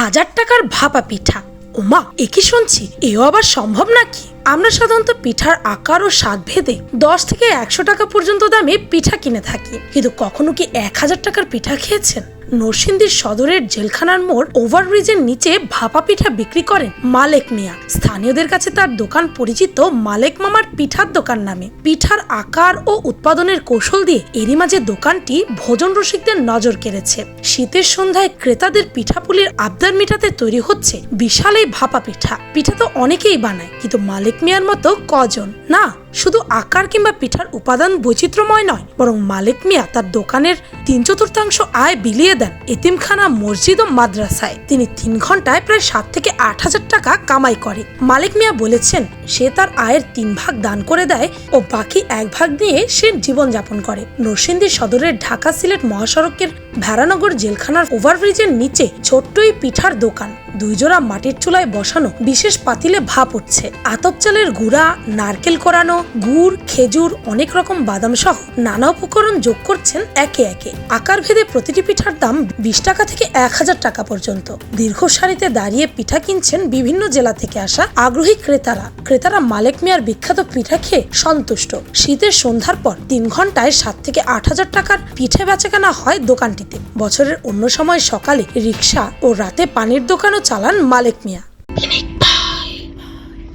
হাজার টাকার ভাপা পিঠা। ওমা একই শুনছি? এও আবার সম্ভব নাকি? আমরা সাধারণত পিঠার আকার ও স্বাদ ভেদে দশ থেকে একশো টাকা পর্যন্ত দামে পিঠা কিনে থাকি। কিন্তু কখনো কি এক হাজার টাকার পিঠা খেয়েছেন? নরসিংদীর সদরের জেলখানার মোড় ওভারব্রিজের নিচে ভাপা পিঠা বিক্রি করেন মালেক মিয়া। স্থানীয়দের কাছে তার দোকান পরিচিত মালেক মামার পিঠার দোকান নামে। পিঠার আকার ও উৎপাদনের কৌশল দিয়ে এরই মাঝে দোকানটি ভোজন রসিকদের নজর কেড়েছে। শীতের সন্ধ্যায় ক্রেতাদের পিঠাপুলির আবদার মেটাতে তৈরি হচ্ছে বিশাল এই ভাপা পিঠা। পিঠা তো অনেকেই বানায়, কিন্তু মালিক মিয়ার মতো কজন? না শুধু আকার কিংবা পিঠার উপাদান বৈচিত্র্যময় নয়, বরং মালিক মিয়া তার দোকানের তিন চতুর্থাংশ আয় বিলিয়ে দেন এতিমখানা মসজিদ ও মাদ্রাসায়। তিনি তিন ঘন্টায় প্রায় সাত থেকে আট হাজার টাকা কামাই করে। মালিক মিয়া বলেছেন, সে তার আয়ের তিন ভাগ দান করে দেয় ও বাকি এক ভাগ নিয়ে সে জীবনযাপন করে। নরসিংদী সদরের ঢাকা সিলেট মহাসড়কের ভেড়ানগর জেলখানার ওভারব্রিজের নিচে ছোট্ট এই পিঠার দোকান। দুইজোড়া মাটির চুলায় বসানো বিশেষ পাতিলে ভাপ উঠছে। আতপ চালের গুঁড়া, নারকেল কোরানো গুড়, খেজুর, অনেক রকম বাদাম সহ নানা উপকরণ যোগ করছেন একে একে। আকার ভেদে প্রতিটি পিঠার দাম বিশ টাকা থেকে এক হাজার টাকা পর্যন্ত। দীর্ঘ সারিতে দাঁড়িয়ে পিঠা কিনছেন বিভিন্ন জেলা থেকে আসা আগ্রহী ক্রেতারা। ক্রেতারা মালেক মিয়ার বিখ্যাত পিঠা খেয়ে সন্তুষ্ট। শীতের সন্ধ্যার পর তিন ঘন্টায় সাত থেকে আট হাজার টাকার পিঠে বেচাকেনা হয় দোকানটিতে। বছরের অন্য সময় সকালে রিক্সা ও রাতে পানির দোকানও চালান মালেক মিয়া।